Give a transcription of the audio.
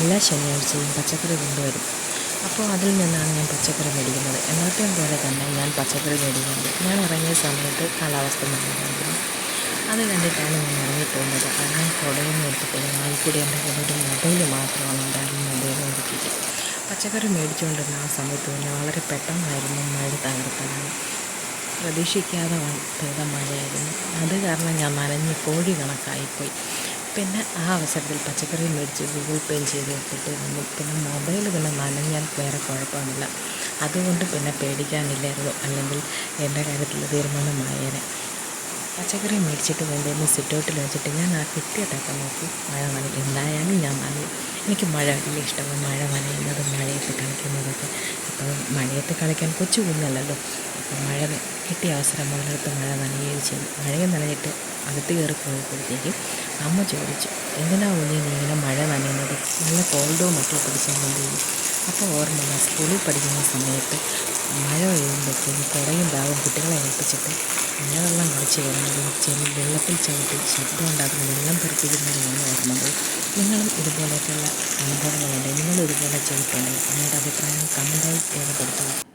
എല്ലാ ശനിയാഴ്ചയും പച്ചക്കറി കൊണ്ടുവരും. അപ്പോൾ അതിൽ നിന്നാണ് ഞാൻ പച്ചക്കറി മേടിക്കുന്നത്. എന്നത്തെയും പോലെ തന്നെ ഞാൻ പച്ചക്കറി മേടിക്കുന്നത് ഞാൻ ഇറങ്ങിയ സമയത്ത് കാലാവസ്ഥ നല്ലതായിരുന്നു അത് കണ്ടിട്ടാണ് ഞാൻ ഇറങ്ങിപ്പോകുന്നത് അങ്ങനെ കുടയൊന്നും എടുത്തിട്ടില്ല. കൂടി എന്റെ കയ്യിൽ ഒരു മൊബൈൽ മാത്രമാണ് ഉണ്ടായിരുന്നത്. മൊബൈൽ ഒതുക്കിയിട്ട് പച്ചക്കറി മേടിച്ചുകൊണ്ടിരുന്ന ആ സമയത്ത് തന്നെ വളരെ പെട്ടെന്നായിരുന്നു മഴ തകർത്തതാണ്. പ്രതീക്ഷിക്കാതെ പെയ്ത മഴയായിരുന്നു. അത് കാരണം ഞാൻ നനഞ്ഞ് കോഴി കണക്കായിപ്പോയി. പിന്നെ ആ അവസരത്തിൽ പച്ചക്കറി മേടിച്ച് ഗൂഗിൾ പേ ചെയ്ത് ഇട്ടിട്ട് വന്നു. പിന്നെ മൊബൈൽ പിന്നെ നനഞ്ഞാൽ വേറെ കുഴപ്പമില്ല അതുകൊണ്ട് പിന്നെ പേടിക്കാനില്ലായിരുന്നു. അല്ലെങ്കിൽ എന്റെ കാര്യത്തിൽ തീരുമാനമായേനെ. പച്ചക്കറി മേടിച്ചിട്ട് കൊണ്ടുവന്ന് സിറ്റൗട്ടിൽ വെച്ചിട്ട് ഞാൻ ആ കിട്ടിയിട്ടൊക്കെ നോക്കി. മഴ നനയും എന്തായാലും ഞാൻ നനയും എനിക്ക് മഴ വലിയ ഇഷ്ടമാണ്. മഴ നനയുന്നതും മഴയത്ത് കളിക്കുന്നതൊക്കെ. ഇപ്പോൾ മഴയത്ത് കളിക്കാൻ കൊച്ചു കുഞ്ഞല്ലല്ലോ. അപ്പോൾ മഴ കിട്ടിയ അവസരം മുതലെടുത്ത് മഴ നനയുകയും ചെയ്തു. മഴയും നനഞ്ഞിട്ട് അകത്ത് കയറി പോയപ്പോഴത്തേക്കും അമ്മ ചോദിച്ചു എന്തിനാ ഉള്ളിൽ നീ ഇങ്ങനെ മഴ നനയുന്നത്? നല്ല കോൾഡോ മറ്റോ പിടിച്ചാൽ മതി. അപ്പോൾ ഓർമ്മ സ്കൂളിൽ പഠിക്കുന്ന സമയത്ത് മഴ പെയ്യുമ്പോഴത്തേക്കും കുറയും ഭാഗം കുട്ടികളെ ഏൽപ്പിച്ചിട്ട് മഴവെള്ളം കളിച്ച് വരുന്നതും ചെളി വെള്ളത്തിൽ ചവിട്ടി ശബ്ദം ഉണ്ടാക്കുന്ന വെള്ളം തെറിപ്പിക്കുന്നതുമാണ് ഓർമ്മകൾ നിങ്ങളും ഇതുപോലെയൊക്കെയുള്ള അനുഭവങ്ങളുണ്ട്. നിങ്ങളും ഇതുപോലെ ചെയ്തിട്ടുണ്ടെങ്കിൽ നിങ്ങളുടെ അഭിപ്രായം കമന്റായി രേഖപ്പെടുത്തുക